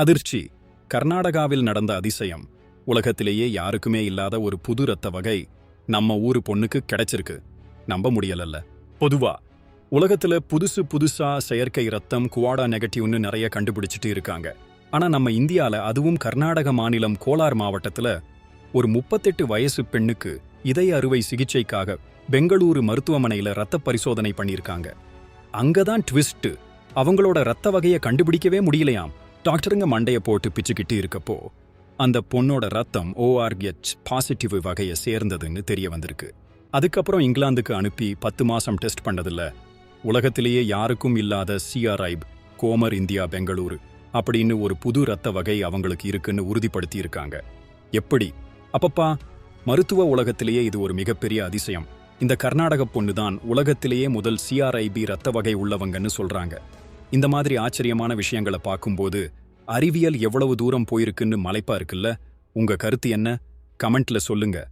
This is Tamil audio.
அதிர்ச்சி. கர்நாடகாவில் நடந்த அதிசயம். உலகத்திலேயே யாருக்குமே இல்லாத ஒரு புது ரத்த வகை நம்ம ஊரு பொண்ணுக்கு கிடைச்சிருக்கு. நம்ப முடியலல்ல. பொதுவா உலகத்துல புதுசு புதுசா செயற்கை ரத்தம் குவாடா நெகட்டிவ்னு நிறைய கண்டுபிடிச்சிட்டு இருக்காங்க. ஆனா நம்ம இந்தியால அதுவும் கர்நாடக மாநிலம் கோலார் மாவட்டத்துல ஒரு முப்பத்தெட்டு வயசு பெண்ணுக்கு இதய அறுவை சிகிச்சைக்காக பெங்களூரு மருத்துவமனையில ரத்த பரிசோதனை பண்ணியிருக்காங்க. அங்கதான் ட்விஸ்ட் அவங்களோட ரத்த வகையை கண்டுபிடிக்கவே முடியலையாம். டாக்டருங்க மண்டைய போட்டு பிச்சுக்கிட்டு இருக்கப்போ அந்த பொண்ணோட ரத்தம் ஓஆர்ஹெச் பாசிட்டிவ் வகையை சேர்ந்ததுன்னு தெரிய வந்திருக்கு. அதுக்கப்புறம் இங்கிலாந்துக்கு அனுப்பி பத்து மாசம் டெஸ்ட் பண்ணதில்ல உலகத்திலேயே யாருக்கும் இல்லாத சிஆர்ஐப் கோமர் இந்தியா பெங்களூரு அப்படின்னு ஒரு புது ரத்த வகை அவங்களுக்கு இருக்குன்னு உறுதிப்படுத்தி இருக்காங்க எப்படி? அப்பப்பா மருத்துவ உலகத்திலேயே இது ஒரு மிகப்பெரிய அதிசயம். இந்த கர்நாடக பொண்ணு தான் உலகத்திலேயே முதல் சிஆர்ஐபி ரத்த வகை உள்ளவங்கன்னு சொல்றாங்க. இந்த மாதிரி ஆச்சரியமான விஷயங்களை பார்க்கும்போது அறிவியல் எவ்வளவு தூரம் போயிருக்குன்னு மலைப்பா இருக்குல்ல? உங்க கருத்து என்ன? கமெண்ட்ல சொல்லுங்க.